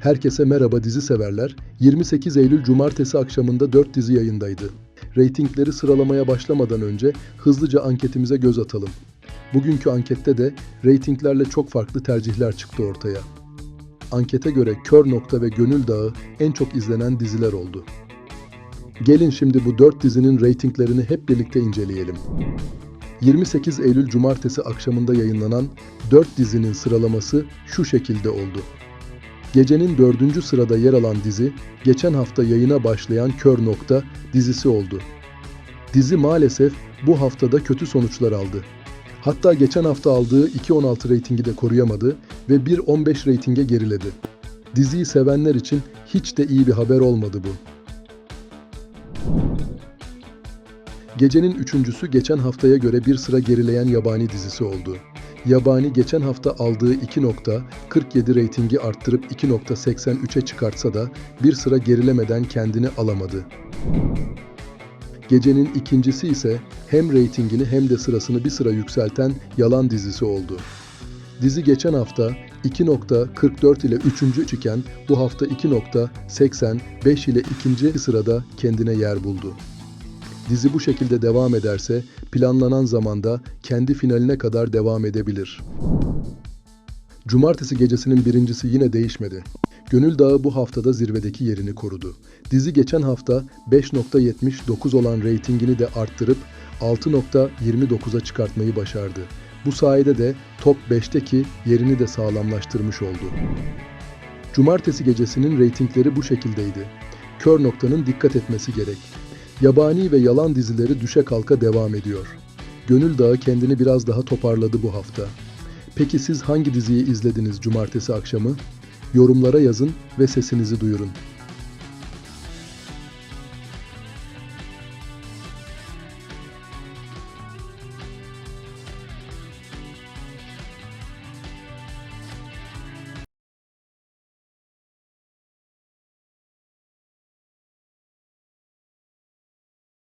Herkese merhaba dizi severler. 28 Eylül Cumartesi akşamında 4 dizi yayındaydı. Reytingleri sıralamaya başlamadan önce hızlıca anketimize göz atalım. Bugünkü ankette de reytinglerle çok farklı tercihler çıktı ortaya. Ankete göre Kör Nokta ve Gönül Dağı en çok izlenen diziler oldu. Gelin şimdi bu 4 dizinin reytinglerini hep birlikte inceleyelim. 28 Eylül Cumartesi akşamında yayınlanan 4 dizinin sıralaması şu şekilde oldu. Gecenin dördüncü sırada yer alan dizi, geçen hafta yayına başlayan Kör Nokta dizisi oldu. Dizi maalesef bu haftada kötü sonuçlar aldı. Hatta geçen hafta aldığı 2.16 reytingi de koruyamadı ve 1.15 reytinge geriledi. Diziyi sevenler için hiç de iyi bir haber olmadı bu. Gecenin üçüncüsü geçen haftaya göre bir sıra gerileyen yabani dizisi oldu. Yabani geçen hafta aldığı 2.47 reytingi arttırıp 2.83'e çıkartsa da bir sıra gerilemeden kendini alamadı. Gecenin ikincisi ise hem reytingini hem de sırasını bir sıra yükselten Yalan dizisi oldu. Dizi geçen hafta 2.44 ile 3. iken bu hafta 2.85 ile ikinci sırada kendine yer buldu. Dizi bu şekilde devam ederse planlanan zamanda kendi finaline kadar devam edebilir. Cumartesi gecesinin birincisi yine değişmedi. Gönül Dağı bu haftada zirvedeki yerini korudu. Dizi geçen hafta 5.79 olan reytingini de arttırıp 6.29'a çıkartmayı başardı. Bu sayede de top 5'teki yerini de sağlamlaştırmış oldu. Cumartesi gecesinin reytingleri bu şekildeydi. Kör noktanın dikkat etmesi gerek. Yabani ve yalan dizileri düşe kalka devam ediyor. Gönül Dağı kendini biraz daha toparladı bu hafta. Peki siz hangi diziyi izlediniz cumartesi akşamı? Yorumlara yazın ve sesinizi duyurun.